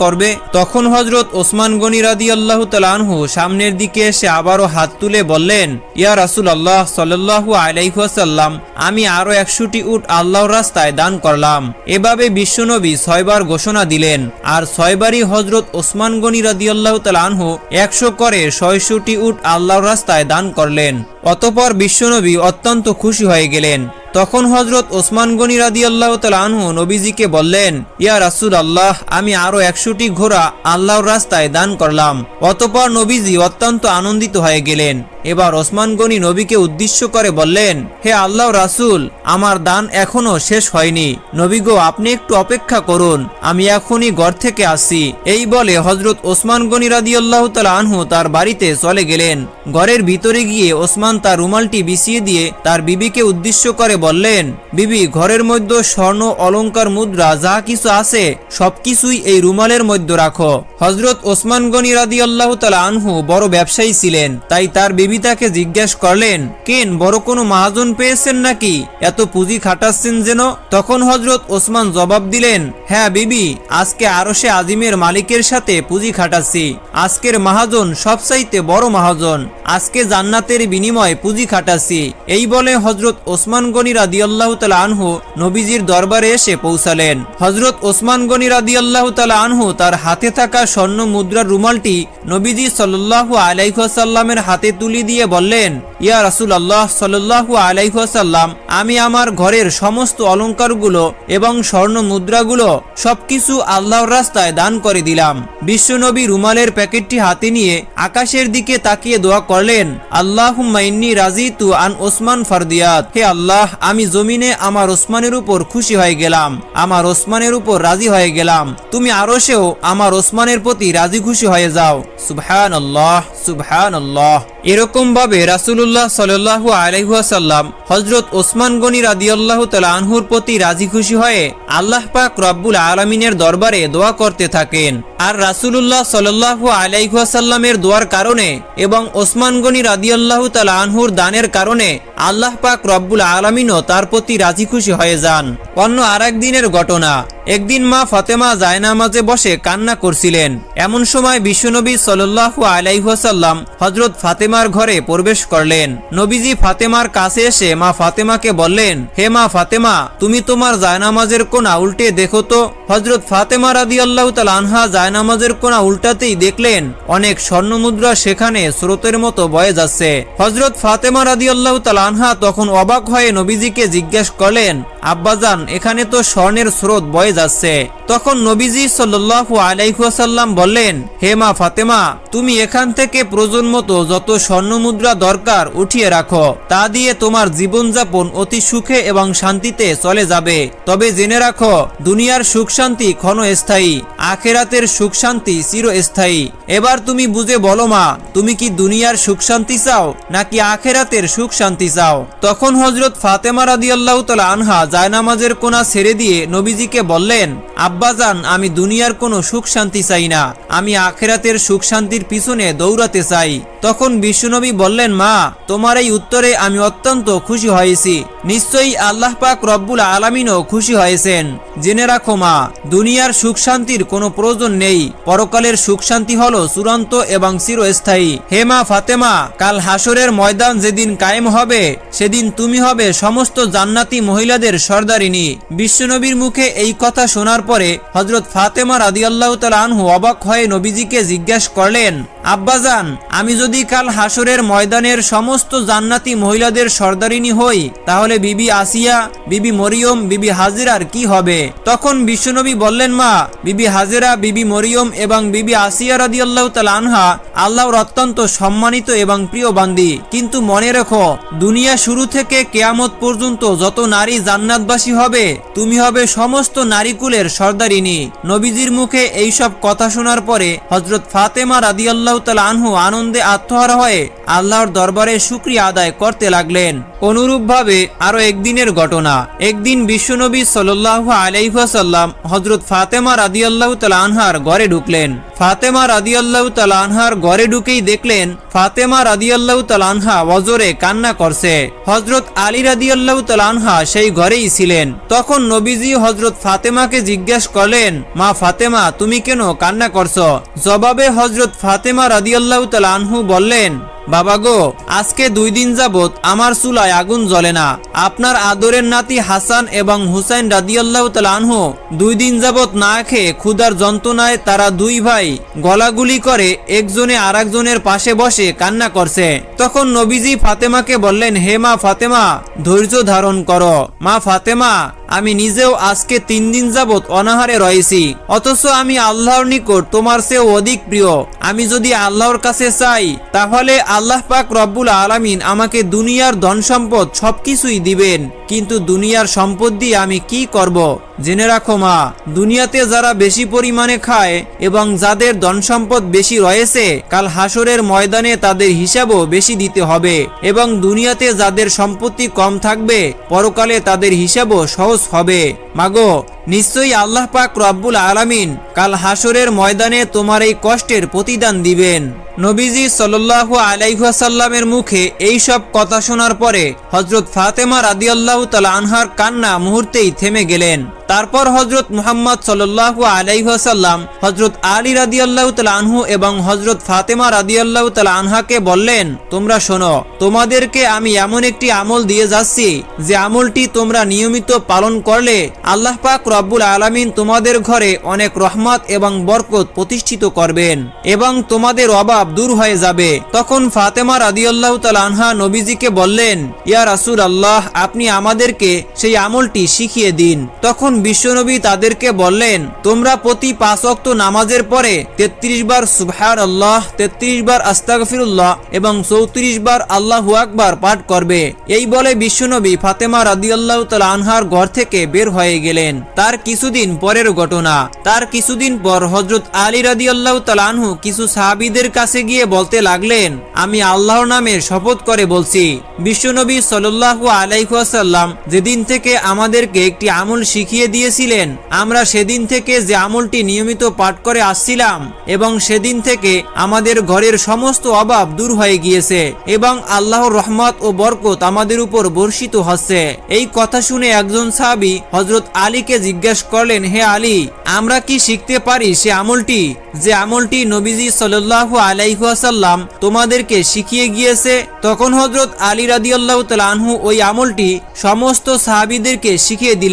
করবে। তখন হজরত ওসমান গনি রাদি আল্লাহ তালানহু সামনের দিকে এসে আবারও হাত তুলে বললেন, ইয়া রাসুল আল্লাহ সাল্লাহু আলাইহাসাল্লাম আমি আরও একশোটি উট আল্লাহর রাস্তায় দান করলাম। এভাবে বিশ্বনবী ছয়বার ঘোষণা দিলেন। আর ছয়বারই হজরত ওসমান গনি রাদি আল্লাহ তালানহু একশো করে ছয়শটি উট আল্লাহর রাস্তায় দান করলেন। অতপর বিশ্বনবী অত্যন্ত খুশি হয়ে গেলেন। তখন হজরত ওসমান গনি রাদি আল্লাহ আনহু নবীজিকে বললেন, ইয়া রাসুল আল্লাহ আমি আরও একশোটি ঘোড়া আল্লাহর রাস্তায় দান করলাম। অতপর নবীজি অত্যন্ত আনন্দিত হয়ে গেলেন। এবার ওসমান গনি নবীকে উদ্দেশ্য করে বললেন, হে আল্লাহ রাসুল, আমার দান এখনও শেষ হয়নি। নবী গো, আপনি একটু অপেক্ষা করুন, আমি এখনই ঘর থেকে আসি। এই বলে হজরত ওসমান গনি রাদি আল্লাহ আনহু তার বাড়িতে চলে গেলেন। ঘরের ভিতরে গিয়ে ওসমান তার রুমালটি বিছিয়ে দিয়ে তার বিবিকে উদ্দেশ্য করে বললেন, বিবি, ঘরের মধ্যে স্বর্ণ, অলংকার, মুদ্রা, যা কিছু আছে, সবকিছুই এই রুমালের মধ্যে রাখো। হজরত ওসমান গনি রাদি আল্লাহ আনহু বড় ব্যবসায়ী ছিলেন, তাই তার বিবি তাকে জিজ্ঞাসা করলেন, কেন, বড় কোনো মহাজন পেয়েছেন নাকি? এত পুঁজি খাটাচ্ছেন যেন? তখন হজরত ওসমান জবাব দিলেন হ্যাঁ বিবি, আজকে আরশে আজিমের মালিকের সাথে পুঁজি খাটাচ্ছি। আজকের মহাজন সবচাইতে বড় মহাজন। আজকে জান্নাতের বিনিময়ে পুঁজি খাটাচ্ছি। এই বলে হজরত ওসমান গনি রাদি আল্লাহ আনহু নবীজির দরবারে এসে পৌঁছালেন। হজরত ওসমান গনি রাদি আল্লাহ আনহু তার হাতে থাকা স্বর্ণ মুদ্রার রুমালটি নবীজি সাল্লাহু আলাইসাল্লামের হাতে তুলি দিয়ে বললেন, ইয়া রাসুল আল্লাহ সাল্লাহু আলাইসাল্লাম আমি আমার ঘরের সমস্ত অলংকারগুলো এবং স্বর্ণ মুদ্রাগুলো সবকিছু আল্লাহর রাস্তায় দান করে দিলাম। বিশ্বনবী রুমালের প্যাকেটটি হাতে নিয়ে আকাশের দিকে তাকিয়ে দোয়া করলেন আল্লাহ মাইন্নি রাজি তু আন ওসমান ফারদিয়াত, হে আল্লাহ, আমি জমিনে আমার ওসমানের উপর খুশি হয়ে গেলাম, আমার ওসমানের উপর রাজি হয়ে গেলাম, তুমি আরও সেও আমার ওসমানের প্রতি রাজি খুশি হয়ে যাও। সুবহান আল্লাহ সুবহান আল্লাহ এরকম ভাবে রাসুল্লাহ সাল্লু আলহাসাল্লাম হজরত ওসমান গনি রাদিয়াল্লাহ তালা আনহুর প্রতি রাজি খুশি হয়ে আল্লাহ পাক রব্বুল আলমিনের দরবারে দোয়া করতে থাকেন। আর রাসুলুল্লাহ সাল্লাহ আলাইহাসাল্লামের দোয়ার কারণে এবং ওসমান গনি রাদিয়াল্লাহ তালা আনহুর দানের কারণে আল্লাহ পাক রব্বুল আলমিনও তার প্রতি রাজি খুশি হয়ে যান। অন্য আর দিনের ঘটনা, একদিন মা ফাতেমা জায়নামাজে বসে কান্না করছিলেন। এমন সময় বিশ্বনবী সাল্লাহ আলাইহাসাল্লাম হজরত ফাতেমার ঘরে প্রবেশ করলেন। নবীজি ফাতেমার কাছে এসে মা ফাতেমাকে বললেন, হে মা ফাতেমা, তুমি তোমার জায়নামাজের কোনা উল্টে দেখো তো? হজরত ফাতেমা রাদি আল্লাহ আনহা জায়নামাজের কোনা উল্টাতেই দেখলেন অনেক স্বর্ণ মুদ্রা সেখানে স্রোতের মতো বয়ে যাচ্ছে। হজরত ফাতেমা রাদিয়াল্লাহ আনহা তখন অবাক হয়ে নবীজিকে জিজ্ঞেস করলেন আব্বাজান, এখানে তো স্বর্ণের স্রোত বয়ে যাচ্ছে। তখন নবীজি সাল্লু আলাইহাসাল্লাম বললেন, হে মা ফাতেমা, তুমি এখান থেকে প্রয়োজন মতো যত স্বর্ণ মুদ্রা দরকার উঠিয়ে রাখো। তা দিয়ে তোমার জীবনযাপন অতি সুখে এবং শান্তিতে চলে যাবে। তবে জেনে রাখো, দুনিয়ার সুখ শান্তি ক্ষণস্থায়ী, আখেরাতের সুখ শান্তি চিরস্থায়ী। এবার তুমি বুঝে বলো মা, তুমি কি দুনিয়ার সুখ শান্তি চাও, নাকি আখেরাতের সুখ শান্তি চাও? তখন হজরত ফাতেমা রাদি আল্লাহ আনহা জায়নামাজের কোনা ছেড়ে দিয়ে নবীজিকে বললেন আব্বাজান আমি দুনিয়ার কোনো সুখ শান্তি চাই না। আমি আখেরাতের সুখ শান্তির পিছনে দৌড়াতে চাই। তখন বিশ্বনবী বললেন, মা, তোমার এই উত্তরে আমি অত্যন্ত খুশি হয়েছি। নিশ্চয়ই আল্লাহ পাক রব্বুল আলমিনও খুশি হয়েছেন। জেনে রাখো মা, দুনিয়ার সুখ শান্তির কোনো প্রয়োজন নেই। পরকালের সুখ শান্তি হলো চূড়ান্ত এবং চিরস্থায়ী। হে মা ফাতেমা, কাল হাসরের ময়দান যেদিন কায়েম হবে, সেদিন তুমি হবে সমস্ত জান্নাতি মহিলাদের সর্দারিনী। বিশ্বনবীর মুখে এই কথা শোনার পরে হজরত ফাতেমা রাদিয়াল্লাহ তাল আনহু অবাক হয়ে নবীজিকে জিজ্ঞাসা করলেন আব্বাজান আমি যদি কাল হাসরের ময়দানের সমস্ত জান্নাতি মহিলাদের সর্দারিনী হই, তাহলে বিবি আসিয়া, বিবি মরিয়ম, বিবি হাজিরার কি হবে? তখন বিশ্বনবী বললেন, মা, বিবি হাজিরা, বিবি মরিয়ম এবং বিবি আসিয়া রাদি আল্লাহ আনহা আল্লাহর অত্যন্ত সম্মানিত এবং প্রিয় বান্দি। কিন্তু মনে রেখো, দুনিয়া শুরু থেকে কেয়ামত পর্যন্ত যত নারী জান্নাতবাসী হবে, তুমি হবে সমস্ত নারীকুলের সর্দারিনী। নবীজির মুখে এইসব কথা শোনার পরে হজরত ফাতেমা রাদি আল্লাহ আনহু আনন্দে আত্মহারা হয়ে আল্লাহর দরবারে শুক্রিয়া আদায় করতে লাগলেন। অনুরূপভাবে আরও একদিনের ঘটনা। একদিন বিশ্বনবী সাল্লাহ আলাইহাসাল্লাম হজরত ফাতেমা রাদিয়াল্লাহ আনহার ঘরে ঢুকলেন। ফাতেমা রাদিয়াল্লাহ আনহার ঘরে ঢুকেই দেখলেন, ফাতেমা রাদিয়াল্লাহ আনহা অজরে কান্না করছে। হজরত আলী রাদিয়াল্লাহ আনহা সেই ঘরেই ছিলেন। তখন নবীজি হজরত ফাতেমাকে জিজ্ঞেস করলেন, মা ফাতেমা, তুমি কেন কান্না করছ? জবাবে হজরত ফাতেমা রাদিয়াল্লাহ আনহু বললেন বাবা গো, আজকে দুই দিন যাবত আমার চুলায় আগুন জ্বলে না। আপনার আদরের নাতি হাসান এবং হুসাইন রাদিয়াল্লাহ আনহু দুই দিন যাবত না খেয়ে ক্ষুধার যন্ত্রণায় তারা দুই ভাই গলাগুলি করে একজনে আরেকজনের পাশে বসে কান্না করছে। তখন নবীজি ফাতেমাকে বললেন, হে মা ফাতেমা, ধৈর্য ধারণ করো। মা ফাতেমা আমি নিজেও আজকে তিন দিন যাবত অনাহারে রয়েছি। অথচ আমি আল্লাহর নিকট তোমার চেয়েও অধিক প্রিয়। আমি যদি আল্লাহর কাছে চাই, তাহলে আল্লাহ পাক রব্বুল আলামিন আমাকে দুনিয়ার ধন সম্পদ সবকিছুই দিবেন। কিন্তু দুনিয়ার সম্পদ দিয়ে আমি কি করব? জেনে রাখো মা, দুনিয়াতে যারা বেশি পরিমাণে খায় এবং যাদের ধন সম্পদ বেশি রয়েছে, কাল হাসরের ময়দানে তাদের হিসাবও বেশি দিতে হবে। এবং দুনিয়াতে যাদের সম্পত্তি কম থাকবে, পরকালে তাদের হিসাবও সহজ হবে। মাগো নিশ্চয়ই আল্লাহ পাক রব্বুল আলামিন কাল হাসরের ময়দানে তোমার এই কষ্টের প্রতিদান দিবেন। নবীজি সাল্লাল্লাহু আলাইহাসাল্লামের মুখে এই সব কথা শোনার পরে হজরত ফাতেমা রাদিয়াল্লাহু তাআলা আনহার কান্না মুহূর্তেই থেমে গেলেন। তারপর হজরত মুহাম্মদ সাল্লাল্লাহু আলাইহাসাল্লাম হজরত আলী রাদিয়াল্লাহু তাআলা আনহু এবং হজরত ফাতেমা রাদিয়াল্লাহু তাআলা আনহাকে বললেন, তোমরা শোনো, তোমাদেরকে আমি এমন একটি আমল দিয়ে যাচ্ছি যে আমলটি তোমরা নিয়মিত পালন করলে আল্লাহ পাক রব্বুল আলামিন তোমাদের ঘরে অনেক রহমত এবং বরকত প্রতিষ্ঠিত করবেন এবং তোমাদের অভাব দূর হয়ে যাবে। তখন ফাতেমা রাদিয়াল্লাহু তাআলা আনহা নবীজিকে বললেন, ইয়া রাসূল আল্লাহ আপনি আমাদেরকে সেই আমলটি শিখিয়ে দিন। তখন বিশ্বনবী তাদেরকে বললেন, তোমরা প্রতি পাঁচ অক্ত নামাজের পরে তেত্রিশ বার সুবহান আল্লাহ তেত্রিশ বার আস্তাগফিরুল্লাহ এবং চৌত্রিশ বার আল্লাহু আকবার পাঠ করবে। এই বলে বিশ্বনবী ফাতেমা রাদিয়াল্লাহু তাআলা আনহার ঘর থেকে বের হয়ে গেলেন। তার কিছুদিন পরের ঘটনা। তার কিছুদিন পর হজরত আলী রাদিয়াল্লাহু তাআলা আনহু কিছু সাহাবীদের কাছে গিয়ে বলতে লাগলেন, আমি আল্লাহর নামে শপথ করে বলছি, বিশ্বনবী সাল্লাল্লাহু আলাইহাসাল্লাম যেদিন থেকে আমাদেরকে একটি আমল শিখিয়ে দিয়েছিলেন, আমরা সেদিন থেকে যে আমলটি নিয়মিত পাঠ করে আসছিলাম এবং সেদিন থেকে আমাদের ঘরের সমস্ত অভাব দূর হয়ে গিয়েছে এবং আল্লাহর রহমত ও বরকত আমাদের উপর বর্ষিত হচ্ছে। এই কথা শুনে একজন সাহাবী হজরত আলীকে জিজ্ঞেস করলেন, হে আলী, আমরা কি শিখতে পারি সে আমলটি? যে আমলটি নবীজি সাল্লাল্লাহু আলাইহাসাল্লাম তোমাদেরকে শিখিয়ে গিয়েছে, তখন হজরত আলী রাদিয়াল্লাহু আনহু ওই আমলটি সমস্ত সাহাবিদেরকে শিখিয়ে দিলেন।